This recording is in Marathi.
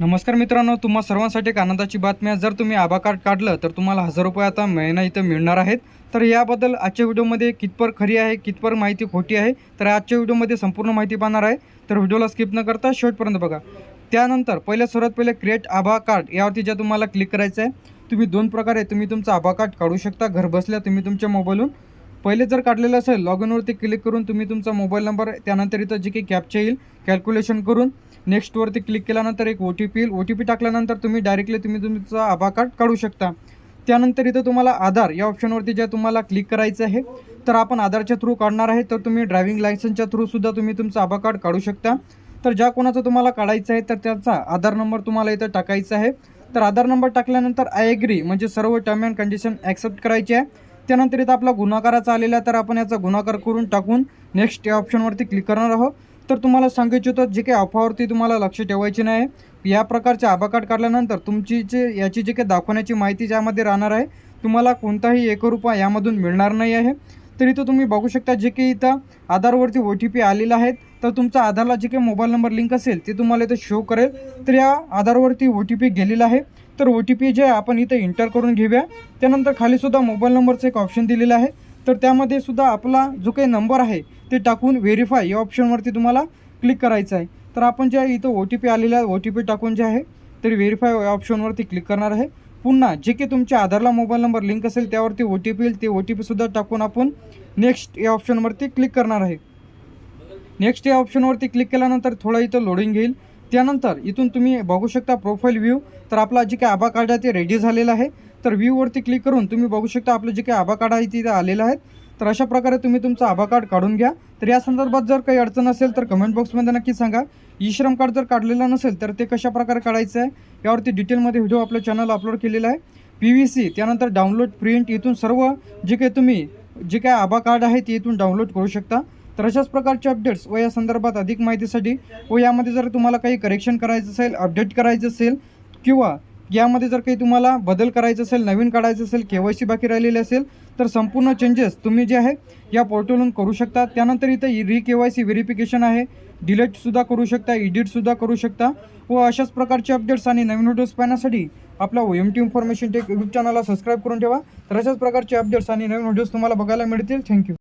नमस्कार मित्रांनो तुम्हा सर्वांसाठी एक आनंदाची बातमी आहे. जर तुम्ही आभा कार्ड काढलं तर तुम्हाला हजार रुपये आता महिना इथं मिळणार आहेत. तर याबद्दल आजच्या व्हिडिओमध्ये कितपर खरी आहे कितपर माहिती खोटी आहे तर आजच्या व्हिडिओमध्ये संपूर्ण माहिती पाहणार आहे. तर व्हिडिओला स्किप न करता शेवटपर्यंत बघा. त्यानंतर पहिल्या सर्वात पहिले क्रिएट आभा कार्ड यावरती ज्या तुम्हाला क्लिक करायचं आहे तुम्ही दोन प्रकारे तुम्ही तुमचं आभा कार्ड काढू शकता. घर बसल्या तुम्ही तुमच्या मोबाईलहून पहिले जर काढलेलं असेल लॉग इनवरती क्लिक करून तुम्ही तुमचा मोबाईल नंबर त्यानंतर इथं जे काही कॅपचे येईल कॅल्क्युलेशन करून नेक्स्टवरती क्लिक केल्यानंतर एक ओ टी पी येईल. ओ टी पी टाकल्यानंतर तुम्ही डायरेक्टली तुम्ही तुमचं आभा कार्ड काढू शकता. त्यानंतर इथं तुम्हाला आधार या ऑप्शनवरती ज्या तुम्हाला क्लिक करायचं आहे तर आपण आधारच्या थ्रू काढणार आहे तर तुम्ही ड्रायव्हिंग लायसन्सच्या थ्रूसुद्धा तुम्ही तुमचं आभा कार्ड काढू शकता. तर ज्या कोणाचं तुम्हाला काढायचं आहे तर त्याचा आधार नंबर तुम्हाला इथं टाकायचा आहे. तर आधार नंबर टाकल्यानंतर आय एग्री म्हणजे सर्व टर्म अँड कंडिशन ॲक्सेप्ट करायची आहे. त्यानंतर इथं आपला गुन्हाकाराचा आलेला आहे तर आपण याचा गुन्हाकार करून टाकून नेक्स्ट या ऑप्शनवरती क्लिक करणार आहोत. तर तुम्हाला सांगू इच्छितो जे काही अफावरती तुम्हाला लक्ष ठेवायचे नाही या प्रकारचे आभा कार्ड काढल्यानंतर तुमची जे याची जे काही दाखवण्याची माहिती ज्यामध्ये राहणार आहे तुम्हाला कोणताही एक रुपया यामधून मिळणार नाही आहे. तर इथं तुम्ही बघू शकता जे काही इथं आधारवरती ओ टी पी आलेला आहे तर तुमचा आधारला जे काही मोबाईल नंबर लिंक असेल ते तुम्हाला इथं शो करेल. तर या आधारवरती ओ टी पी गेलेला आहे. तर ओ टी पी जे आहे आपण इथं इंटर करून घेऊया. त्यानंतर खालीसुद्धा मोबाईल नंबरचं एक ऑप्शन दिलेलं आहे. तर त्यामध्ये सुद्धा आपला जो काही नंबर आहे ते टाकून व्हेरीफाय या ऑप्शनवरती तुम्हाला क्लिक करायचं आहे. तर आपण जे इथं ओ टी पी आलेला आहे ओ टी पी टाकून जे आहे तर व्हेरीफाय या ऑप्शनवरती क्लिक करणार आहे. पुन्हा जे काही तुमच्या आधारला मोबाईल नंबर लिंक असेल त्यावरती ओ टी पी येईल ते ओ टी पीसुद्धा टाकून आपण नेक्स्ट या ऑप्शनवरती क्लिक करणार आहे. नेक्स्ट या ऑप्शनवरती क्लिक केल्यानंतर थोडं इथं लोडिंग घेईल. त्यानंतर इथून तुम्ही बघू शकता प्रोफाईल व्ह्यू तर आपला जे काही आभा कार्ड आहे ते रेडी झालेलं आहे. तर व्ह्यूवरती क्लिक करून तुम्ही बघू शकता आपलं जे काही आभा कार्ड आहे तिथे आलेलं आहे. तर अशा प्रकारे तुम्ही तुमचं आभा कार्ड काढून घ्या. तर या संदर्भात जर काही अडचण असेल तर कमेंट बॉक्समध्ये नक्की सांगा. ई श्रम कार्ड जर काढलेलं नसेल तर ते कशा प्रकारे काढायचं आहे यावरती डिटेलमध्ये व्हिडिओ आपल्या चॅनल अपलोड केलेला आहे. पी व्ही सी त्यानंतर डाउनलोड प्रिंट इथून सर्व जे काही तुम्ही जे काय आभा कार्ड आहे ते इथून डाउनलोड करू शकता. तर अशाच प्रकारचे अपडेट्स व या संदर्भात अधिक माहितीसाठी व यामध्ये जर तुम्हाला काही करेक्शन करायचं असेल अपडेट करायचं असेल किंवा यामध्ये जर काही तुम्हाला बदल करायचं असेल नवीन काढायचं असेल के वाय सी बाकी राहिलेले असेल तर संपूर्ण चेंजेस तुम्ही जे आहे या पोर्टलवरून करू शकता. त्यानंतर इथं री के वाय सी व्हेरिफिकेशन आहे डिलीटसुद्धा करू शकता एडिटसुद्धा करू शकता. व अशाच प्रकारचे अपडेट्स आणि नवीन व्हिडिओज पाहण्यासाठी आपला O M T information tech YouTube चॅनलला सबस्क्राईब करून ठेवा. तर अशाच प्रकारचे अपडेट्स आणि नवीन व्हिडिओज तुम्हाला बघायला मिळतील. थँक्यू